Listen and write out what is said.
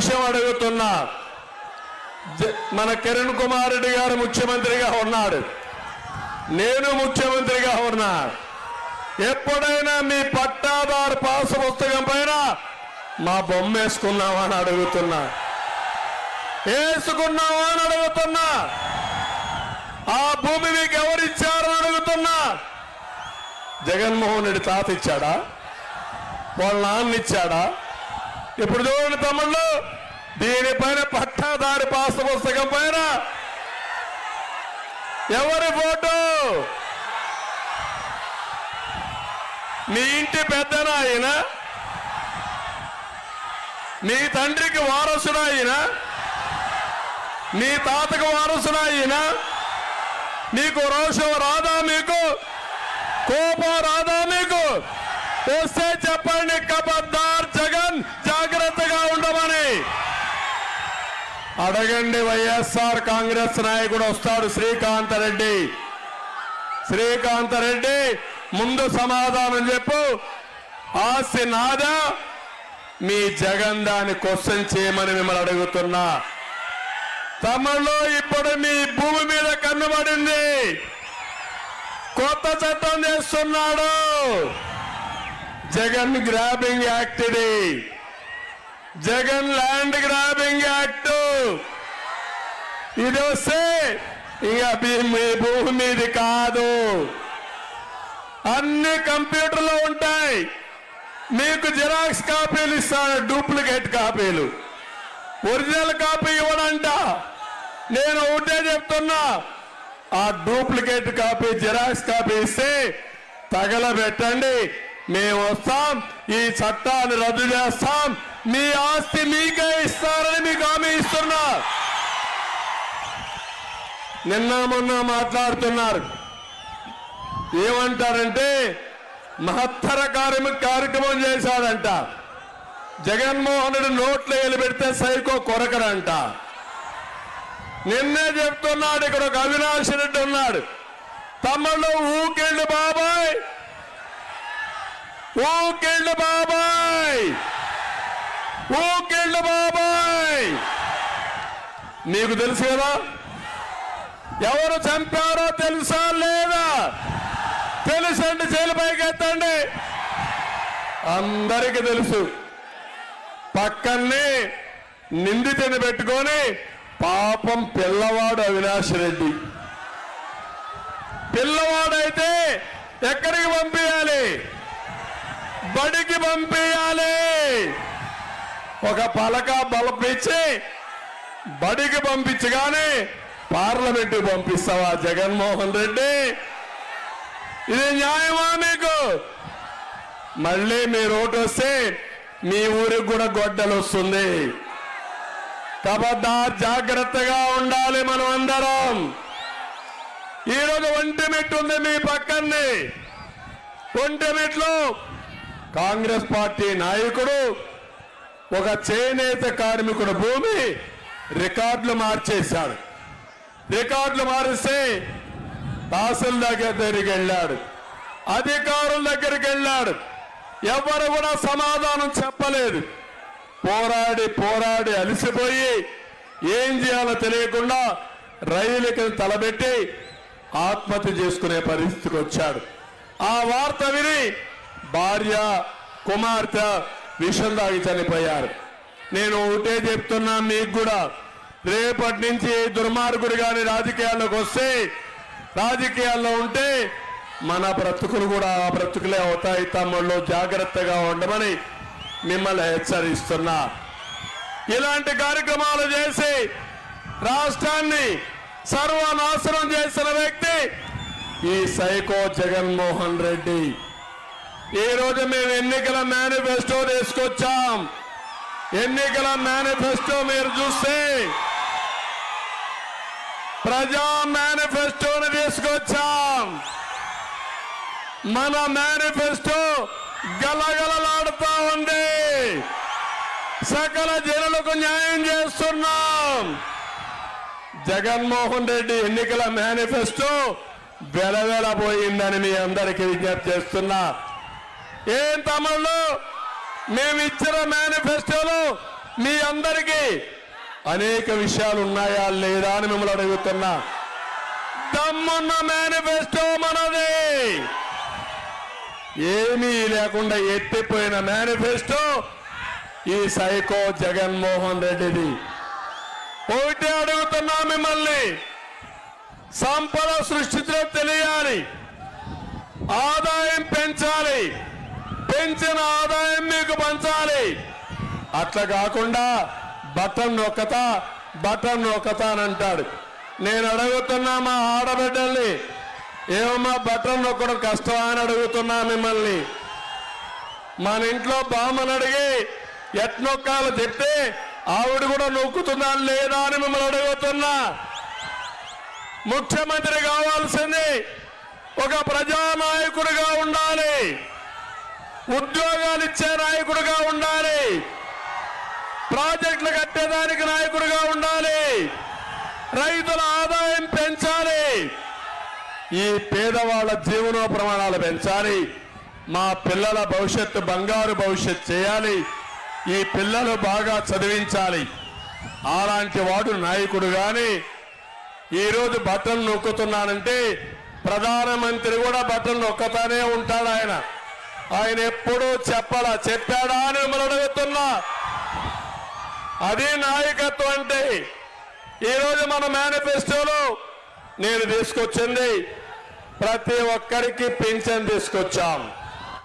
విషయం అడుగుతున్నా. జ- మన కిరణ్ కుమార్ రెడ్డి గారు ముఖ్యమంత్రిగా ఉన్నాడు నేను ముఖ్యమంత్రిగా ఉన్నా. ఎప్పుడైనా మీ పట్టాదారు పాసు పుస్తకం పైన మా బొమ్మ వేసుకున్నావా అని అడుగుతున్నా. వేసుకున్నావా అని అడుగుతున్నా. ఆ భూమి మీకు ఎవరిచ్చారని అడుగుతున్నా. జగన్మోహన్ రెడ్డి తాత ఇచ్చాడా? వాళ్ళ నాన్న ఇచ్చాడా? ఇప్పుడు చూడండి తమ్ముళ్ళు? దీనిపైన పట్టాదారి పాస్ పుస్తకం పైన. ఎవరి ఫోటో? మీ ఇంటి పెద్దన ఆయన? నీ తండ్రికి వారసుడు ఆయన? నీ తాతకు వారసుడు ఆయన? నీకు రోషం రాదా మీకు? కోపం రాదా మీకు? వస్తే చెప్పండి కబద్దార్ జగన్ జాగ్రత్తగా ఉండమని అడగండి వైఎస్ఆర్ కాంగ్రెస్ నాయకుడు వస్తాడు శ్రీకాంత్ రెడ్డి. శ్రీకాంత్ రెడ్డి ముందు సమాధానం చెప్పు. ఆస్తి నాదా? మీ జగన్ దాన్ని క్వశ్చన్ చేయమని మిమ్మల్ని అడుగుతున్నా. తమలో ఇప్పుడు మీ భూమి మీద కన్నుబడింది. కొత్త చట్టం చేస్తున్నాడు. జగన్ గ్రాబింగ్ యాక్ట్ ఇది. Jagan land grabbing act. ఇది వస్తే ఇక మీ- మీ భూమి కాదు. అన్ని కంప్యూటర్లో ఉంటాయి. మీకు జిరాక్స్ కాపీలు ఇస్తాను డూప్లికేట్ కాపీలు. ఒరిజినల్ కాపీ ఇవ్వడంట నేను ఒకటే చెప్తున్నా. ఆ డూప్లికేట్ కాపీ జిరాక్స్ కాపీ ఇస్తే తగలబెట్టండి. మేము వస్తాం ఈ చట్టాన్ని రద్దు చేస్తాం. మీ ఆస్తి మీకే ఇస్తారని మీకు హామీ ఇస్తున్నా. నిన్న మొన్న మాట్లాడుతున్నారు. ఏమంటారంటే మహత్తర కార్య కార్యక్రమం చేశాడంట జగన్మోహన్ రెడ్డి నోట్లో వేలు సైకో కొరకరంట. నిన్నే చెప్తున్నాడు ఇక్కడ ఒక అవినాష్ రెడ్డి ఉన్నాడు. తమ్ముళ్ళు ఊకెళ్ళు బాబాయ్. ఊకెళ్ళు బాబాయ్. ఊకెళ్ళి బాబాయ్! నీకు తెలుసు కదా? ఎవరు చంపారో తెలుసా లేదా? తెలుసండి చేలు పైకి ఎత్తండి అందరికీ తెలుసు. పక్కనే నిందితుని పెట్టుకొని పాపం పిల్లవాడు అవినాష్ రెడ్డి. పిల్లవాడైతే ఎక్కడికి పంపించాలి బడికి పంపించాలి ఒక పలక బలపించి బడికి పంపించగానే పార్లమెంట్ పంపిస్తావా జగన్మోహన్ రెడ్డి? ఇది న్యాయమా మీకు? మళ్ళీ మీరు ఓటు వస్తే మీ ఊరికి కూడా గొడ్డలు వస్తుంది. కాబట్టి జాగ్రత్తగా ఉండాలి మనం అందరం. ఈరోజు ఒంటిమిట్టు ఉంది మీ పక్కనే ఒంటిమిట్లో కాంగ్రెస్ పార్టీ నాయకుడు ఒక చేనేత కార్మికుడు భూమి రికార్డులు మార్చేశాడు. రికార్డులు మారిస్తే తహసీల్దార్ దగ్గరికి వెళ్ళాడు. అధికారుల దగ్గరికి వెళ్ళాడు. ఎవరు కూడా సమాధానం చెప్పలేదు. పోరాడి పోరాడి అలసిపోయి ఏం చేయాలో తెలియకుండా రైలుకి తలబెట్టి ఆత్మహత్య చేసుకునే పరిస్థితికి వచ్చాడు. ఆ వార్త విని భార్య కుమార్తె విషం తాగి చనిపోయారు నేను ఒకటే చెప్తున్నా మీకు కూడా. రేపటి నుంచి దుర్మార్గుడు కానీ రాజకీయాల్లోకి వస్తే రాజకీయాల్లో ఉంటే మన బ్రతుకులు కూడా ఆ బ్రతుకులే అవుతాయి తమ్ముళ్ళు. జాగ్రత్తగా ఉండమని మిమ్మల్ని హెచ్చరిస్తున్నా. ఇలాంటి కార్యక్రమాలు చేసి రాష్ట్రాన్ని సర్వనాశనం చేసిన వ్యక్తి ఈ సైకో జగన్మోహన్ రెడ్డి. ఈ రోజు మేము ఎన్నికల మేనిఫెస్టో తీసుకొచ్చాం. ఎన్నికల మేనిఫెస్టో మీరు చూస్తే ప్రజా మేనిఫెస్టోని తీసుకొచ్చాం. మన మేనిఫెస్టో గలగలలాడుతా ఉంది. సకల జనులకు న్యాయం చేస్తున్నాం. జగన్మోహన్ రెడ్డి ఎన్నికల మేనిఫెస్టో వెలవెలబోయిందని మీ అందరికీ విజ్ఞప్తి చేస్తున్నా. ఏం తమ్ముళ్ళు? మేము ఇచ్చిన మేనిఫెస్టోలో మీ అందరికీ అనేక విషయాలు ఉన్నాయా లేదా అని మిమ్మల్ని అడుగుతున్నా. దమ్మున్న మేనిఫెస్టో మనది. ఏమీ లేకుండా ఎత్తిపోయిన మేనిఫెస్టో ఈ సైకో జగన్మోహన్ రెడ్డిది. ఒకటే అడుగుతున్నా మిమ్మల్ని. సంపద సృష్టించడం తెలియాలి. ఆదాయం పెంచాలి. పెంచిన ఆదాయం మీకు పంచాలి. అట్లా కాకుండా బటన్ నొక్కతా బటన్ నొక్కతా అని అంటాడు. నేను అడుగుతున్నా మా ఆడబిడ్డల్ని ఏమమ్మా బటన్ నొక్కడం కష్టమా అని అడుగుతున్నా మిమ్మల్ని. మన ఇంట్లో బామ్మని అడిగి ఎట్ నొక్కాలో చెప్తే ఆవిడ కూడా నొక్కుతుందా లేదా అని మిమ్మల్ని అడుగుతున్నా. ముఖ్యమంత్రి కావాల్సింది ఒక ప్రజానాయకుడిగా ఉండాలి. ఉద్యోగాలు ఇచ్చే నాయకుడుగా ఉండాలి. ప్రాజెక్టులు కట్టేదానికి నాయకుడిగా ఉండాలి. రైతుల ఆదాయం పెంచాలి. ఈ పేదవాళ్ళ జీవన ప్రమాణాలు పెంచాలి. మా పిల్లల భవిష్యత్తు బంగారు భవిష్యత్తు చేయాలి. ఈ పిల్లలు బాగా చదివించాలి. అలాంటి వాడు నాయకుడు కానీ ఈరోజు బట్టలు నొక్కుతున్నానంటే ప్రధానమంత్రి కూడా బట్టలు నొక్కతానే ఉంటాడు ఆయన. ఆయన ఎప్పుడూ చెప్పాలా చెప్పాడా అని మిమ్మల్ని అడుగుతున్నా. అది నాయకత్వం అంటే ఈరోజు మన మేనిఫెస్టోలో నేను తీసుకొచ్చింది ప్రతి ఒక్కరికి పింఛన్ తీసుకొచ్చాం.